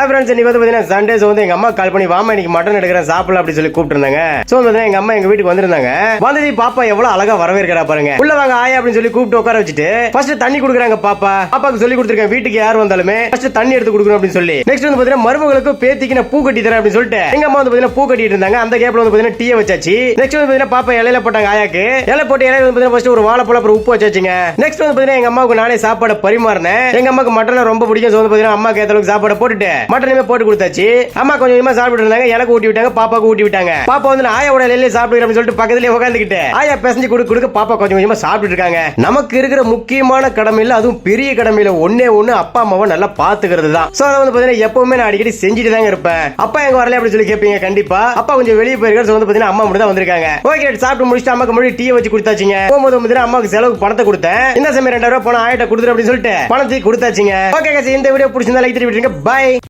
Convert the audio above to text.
Hi friends இன்னைக்கு வந்து பார்த்தீங்கன்னா சண்டேஸ் வந்து எங்க அம்மா கால் பண்ணி வாமா இன்னைக்கு மட்டன் எடுக்கிறேன் சாப்பிடலாம் அப்படின்னு சொல்லி கூப்பிட்டுருந்தாங்க. ஸோ வந்து எங்க அம்மா எங்க வீட்டுக்கு வந்திருந்தாங்க. வந்தது பாப்பா எவ்வளவு அழகா வரவேற்கிறா பாருங்க. உள்ள வாங்க ஆயா அப்படின்னு சொல்லி கூப்பிட்டு உட்கார வச்சுட்டு ஃபர்ஸ்ட் தண்ணி கொடுக்குறாங்க பாப்பா. பாப்பாக்கு சொல்லி கொடுத்துருக்கேன் வீட்டுக்கு யார் வந்தாலுமே ஃபர்ஸ்ட் தண்ணி எடுத்து கொடுக்கணும் அப்படின்னு சொல்லி. நெக்ஸ்ட் வந்து பார்த்தீங்கன்னா மருமகளுக்கு பேத்திக்கு நான் பூ கட்டி தரேன் அப்படின்னு சொல்லிட்டு எங்க அம்மா வந்து பார்த்தீங்கன்னா பூ கட்டிட்டு இருந்தாங்க. அந்த கேப்ல வந்து பார்த்தீங்கன்னா டீயை வச்சாச்சு. நெக்ஸ்ட் வந்து பார்த்தீங்கன்னா பாப்பா இலையில போட்டாங்க ஆயாக்கு. இலை போட்டு இலையில வந்து பார்த்தீங்கன்னா ஃபர்ஸ்ட் ஒரு வாழைப்பழம் அப்புறம் உப்பு வச்சாச்சுங்க. நெக்ஸ்ட் வந்து பார்த்தீங்கன்னா எங்க அம்மாவுக்கு நானே சாப்பாடு பரிமாறினேன். எங்க அம்மாவுக்கு மட்டன் ரொம்ப பிடிக்கும் வந்து பார்த்தீங்கன்னா அம்மாக்கு ஏத்த அளவுக்கு சாப்பாடு போட்டுட்டு மட்டனுமே போட்டு கொடுத்தாச்சு. அம்மா கொஞ்சம் கொஞ்சமா சாப்பிட்டு இருந்தாங்க. எனக்கு ஊட்டி விட்டாங்க பாப்பாக்கு ஊட்டி விட்டாங்க. பாப்பா வந்து ஆயா ஆயாவோட இலையில சாப்பிடுறேன் சொல்லிட்டு பக்கத்துலயே உட்காந்துக்கிட்டு ஆயா பிசைஞ்சு கொடுக்க கொடுக்க பாப்பா கொஞ்சம் கொஞ்சமா சாப்பிட்டு இருக்காங்க. நமக்கு இருக்கிற முக்கியமான கடமையில அதுவும் பெரிய கடமையில ஒன்னே ஒண்ணு அப்பா அம்மாவை நல்லா பாத்துக்கிறது தான். சோ அதை வந்து பாத்தீங்கன்னா எப்பவுமே நான் அடிக்கடி செஞ்சுட்டு தாங்க இருப்பேன். அப்பா எங்க வரல அப்படின்னு சொல்லி கேட்பீங்க கண்டிப்பா. அப்பா கொஞ்சம் வெளியே போயிருக்காரு வந்து பாத்தீங்கன்னா அம்மா மட்டும் தான் வந்திருக்காங்க ஓகே சாப்பிட்டு முடிச்சுட்டு அம்மாக்கு முன்னாடி டீ வச்சு கொடுத்தாச்சுங்க. போகும்போது வந்து பாத்தீங்கன்னா அம்மாவுக்கு செலவுக்கு பணத்தை கொடுத்தேன். இந்த சமயம் ரெண்டாயிரம் ரூபாய் பணம் ஆயிட்ட கொடுத்துரு அப்படின்னு சொல்லிட்டு பணத்தை கொடுத்தாச்சுங்க. ஓகே இந்த வீடியோ பிடிச்சிருந்தா லைக் திருப்பி விட்டுருங்க. பை